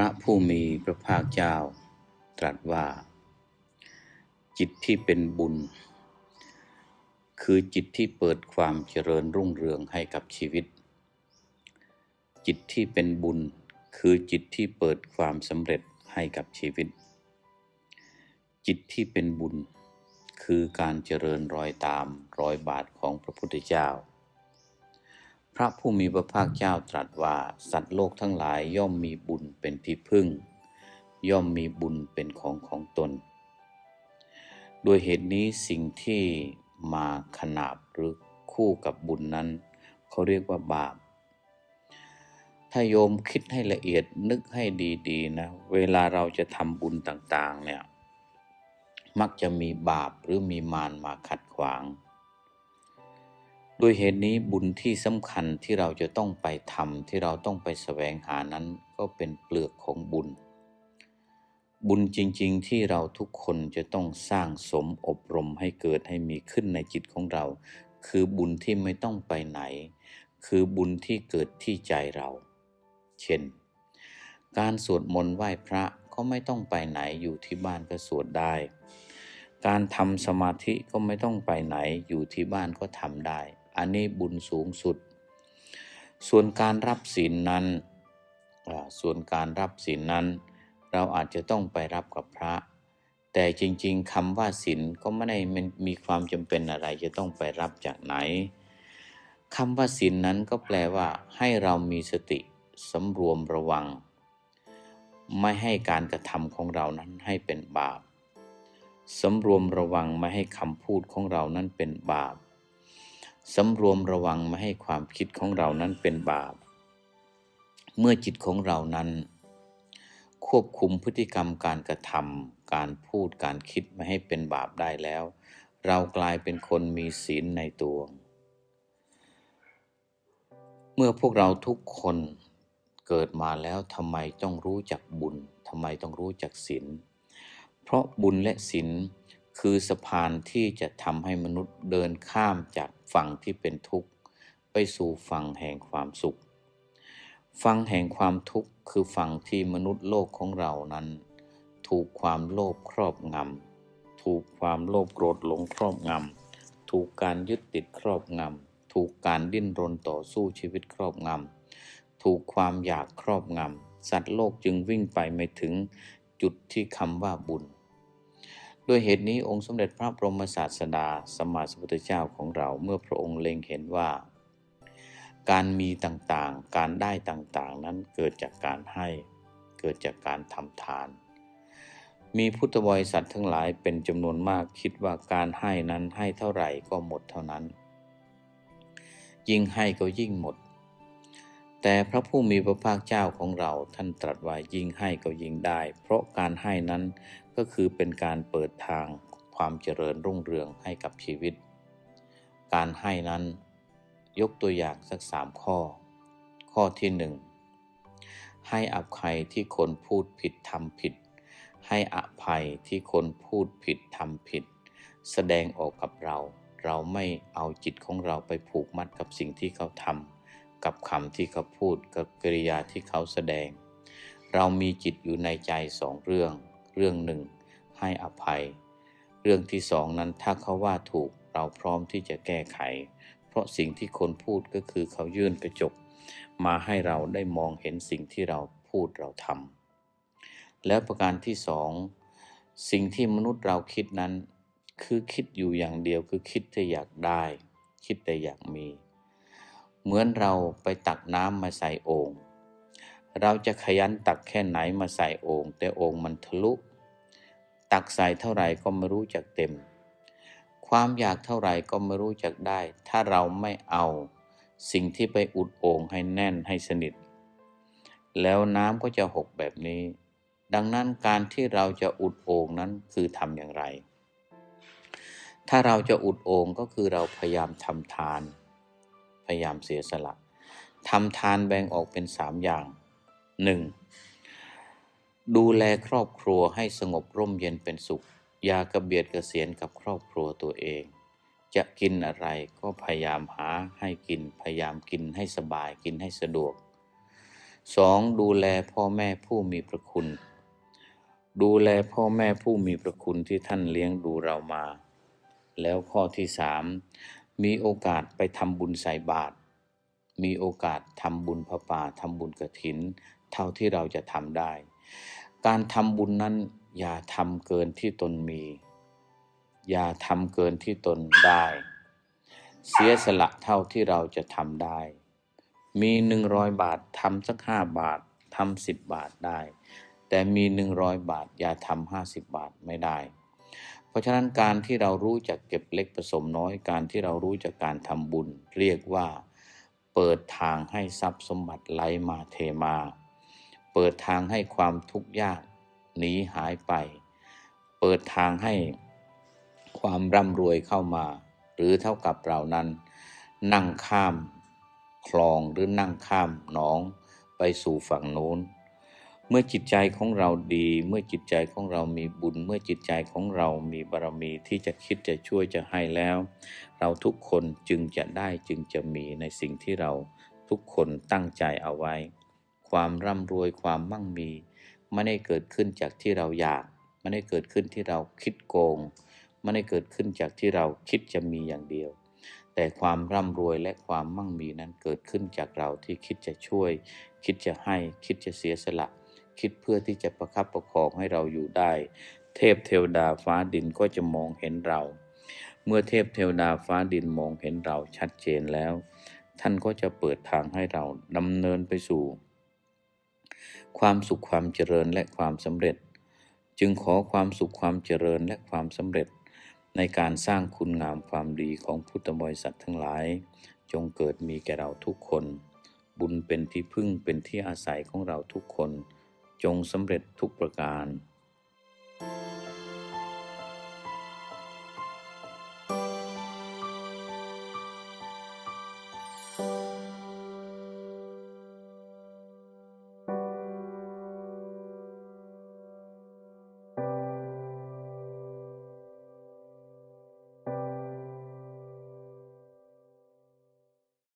ระผู้มีพระภาคเจ้า ตรัสว่า จิตที่เป็นบุญ คือจิตที่เปิดความเจริญรุ่งเรืองให้กับชีวิต จิตที่เป็นบุญ คือจิตที่เปิดความสำเร็จให้กับชีวิต จิตที่เป็นบุญ คือการเจริญรอยตามรอยบาทของพระพุทธเจ้า พระผู้มีพระภาคเจ้าตรัสว่าสัตว์โลกทั้งหลายย่อมมีบุญเป็นที่พึ่ง ย่อมมีบุญเป็นของของตน โดยเหตุนี้สิ่งที่มาขนาบหรือคู่กับบุญนั้น เขาเรียกว่าบาป ถ้าโยมคิดให้ละเอียดนึกให้ดีๆนะ เวลาเราจะทำบุญต่างๆเนี่ย มักจะมีบาปหรือมีมารมาขัดขวาง โดยเหตุนี้บุญที่สำคัญที่เราจะต้องไปทำที่เราต้องไปแสวงหานั้นก็เป็นเปลือกของบุญ บุญจริงๆ ที่เราทุกคนจะต้องสร้างสมอบรมให้เกิดให้มีขึ้นในจิตของเรา คือบุญที่ไม่ต้องไปไหน คือบุญที่เกิดที่ใจเรา เช่น การสวดมนต์ไหว้พระก็ไม่ต้องไปไหนอยู่ที่บ้านก็สวดได้ การทำสมาธิก็ไม่ต้องไปไหนอยู่ที่บ้านก็ทำได้ อันนี้บุญสูงสุด ส่วนการรับศีลนั้น ส่วนการรับศีลนั้น เราอาจจะต้องไปรับกับพระ แต่จริงๆคำว่าศีลก็ไม่ได้มันมีความจำเป็นอะไรจะต้องไปรับจากไหนคำว่าศีลนั้นก็แปลว่า ให้เรามีสติสำรวมระวัง ไม่ให้การกระทำของเรานั้นให้เป็นบาปสำรวมระวังไม่ให้คำพูดของเรานั้นเป็นบาป สำรวมระวังไม่ให้ความคิดของเรานั้นเป็นบาป เมื่อจิตของเรานั้น ควบคุมพฤติกรรมการกระทำการพูดการคิดไม่ให้เป็นบาปได้แล้ว เรากลายเป็นคนมีศีลในตัว เมื่อพวกเราทุกคนเกิดมาแล้วทำไมต้องรู้จักบุญทำไมต้องรู้จักศีลเพราะบุญและศีล คือสะพานที่จะทำให้มนุษย์เดินข้ามจากฝั่งที่เป็นทุกข์ ไปสู่ฝั่งแห่งความสุข ฝั่งแห่งความทุกข์คือฝั่งที่มนุษย์โลกของเรานั้น ถูกความโลภครอบงำถูกความโลภโกรธหลงครอบงำถูกการยึดติดครอบงำถูกการดิ้นรนต่อสู้ชีวิตครอบงำถูกความอยากครอบงำสัตว์โลกจึงวิ่งไปไม่ถึงจุดที่คำว่าบุญ ด้วยเหตุนี้องค์สมเด็จพระบรมศาสดาสมมาสัมพุทธเจ้าของเราเมื่อพระองค์เล็งเห็นว่า การมีต่างๆ การได้ต่างๆ นั้นเกิดจากการให้ เกิดจากการทำทาน มีพุทธบริษัททั้งหลายเป็นจำนวนมากคิดว่าการให้นั้นให้เท่าไหร่ก็หมดเท่านั้น ยิ่งให้ก็ยิ่งหมด แต่พระผู้มีพระภาคเจ้าของเราท่านตรัสว่ายิ่งให้ก็ยิ่งได้ เพราะการให้นั้น ก็คือเป็นการเปิดทางความเจริญรุ่งเรืองให้กับชีวิต การให้นั้นยกตัวอย่างสักสามข้อ ข้อที่หนึ่งให้อภัยที่คนพูดผิดทำผิด ให้อภัยที่คนพูดผิดทำผิด แสดงออกกับเรา เราไม่เอาจิตของเราไปผูกมัดกับสิ่งที่เขาทำกับคำที่เขาพูดกับกริยาที่เขาแสดง เรามีจิตอยู่ในใจสองเรื่อง เรื่องหนึ่งให้อภัย เรื่องที่สองนั้นถ้าเขาว่าถูกเราพร้อมที่จะแก้ไข เพราะสิ่งที่คนพูดก็คือเขายื่นกระจก มาให้เราได้มองเห็นสิ่งที่เราพูดเราทำแล้วประการที่สองสิ่งที่มนุษย์เราคิดนั้น คือคิดอยู่อย่างเดียวคือคิดแต่อยากได้ คิดแต่อยากมี เหมือนเราไปตักน้ำมาใส่โอ่งเราจะขยันตักแค่ไหนมาใส่โอ่งแต่โอ่งมันทะลุ ตักใส่เท่าไหร่ก็ไม่รู้จักเต็ม ความอยากเท่าไหร่ก็ไม่รู้จักได้ ถ้าเราไม่เอา สิ่งที่ไปอุดโอ่งให้แน่นให้สนิท แล้วน้ำก็จะหกแบบนี้ ดังนั้นการที่เราจะอุดโอ่งนั้นคือทำอย่างไร ถ้าเราจะอุดโอ่งก็คือเราพยายามทำทาน พยายามเสียสละทำทานแบ่งออกเป็นสามอย่างหนึ่ง ดูแลครอบครัวให้สงบร่มเย็นเป็นสุข อย่ากระเบียดกระเสียนกับครอบครัวตัวเอง จะกินอะไรก็พยายามหาให้กิน พยายามกินให้สบายกินให้สะดวกสองดูแลพ่อแม่ผู้มีพระคุณ ดูแลพ่อแม่ผู้มีพระคุณที่ท่านเลี้ยงดูเรามา แล้วข้อที่สามมีโอกาสไปทำบุญใส่บาตรมีโอกาสทำบุญพระป่าทำบุญกระถิน เท่าที่เราจะทำได้ การทำบุญนั้น อย่าทำเกินที่ตนมี อย่าทำเกินที่ตนได้ เสียสละเท่าที่เราจะทำได้ มีหนึ่งร้อยบาททำสักห้าบาททำสิบบาทได้ แต่มีหนึ่งร้อยบาท อย่าทำห้าสิบบาทไม่ได้ เพราะฉะนั้นการที่เรารู้จักเก็บเล็กผสมน้อยการที่เรารู้จักการทำบุญ เรียกว่า เปิดทางให้ทรัพย์สมบัติไหลมาเทมา เปิดทางให้ความทุกข์ยากหนีหายไป เปิดทางให้ความร่ำรวยเข้ามา หรือเท่ากับเรานั้น นั่งข้ามคลองหรือนั่งข้ามหนองไปสู่ฝั่งโน้น เมื่อจิตใจของเราดี เมื่อจิตใจของเรามีบุญ เมื่อจิตใจของเรามีบารมีที่จะคิดจะช่วยจะให้แล้ว เราทุกคนจึงจะได้จึงจะมีในสิ่งที่เราทุกคนตั้งใจเอาไว้ ความร่ำรวยความมั่งมีไม่ได้เกิดขึ้นจากที่เราอยากไม่ได้เกิดขึ้นที่เราคิดโกงไม่ได้เกิดขึ้นจากที่เราคิดจะมีอย่างเดียว แต่ความร่ำรวยและความมั่งมีนั้นเกิดขึ้นจากเราที่คิดจะช่วย คิดจะให้คิดจะเสียสละ คิดเพื่อที่จะประคับประคองให้เราอยู่ได้ เทพเทวดาฟ้าดินก็จะมองเห็นเรา เมื่อเทพเทวดาฟ้าดินมองเห็นเราชัดเจนแล้ว ท่านก็จะเปิดทางให้เราดำเนินไปสู่ ความสุขความเจริญและความสำเร็จ จึงขอความสุขความเจริญและความสำเร็จ ในการสร้างคุณงามความดีของพุทธบริษัททั้งหลาย จงเกิดมีแก่เราทุกคน บุญเป็นที่พึ่งเป็นที่อาศัยของเราทุกคน จงสำเร็จทุกประการ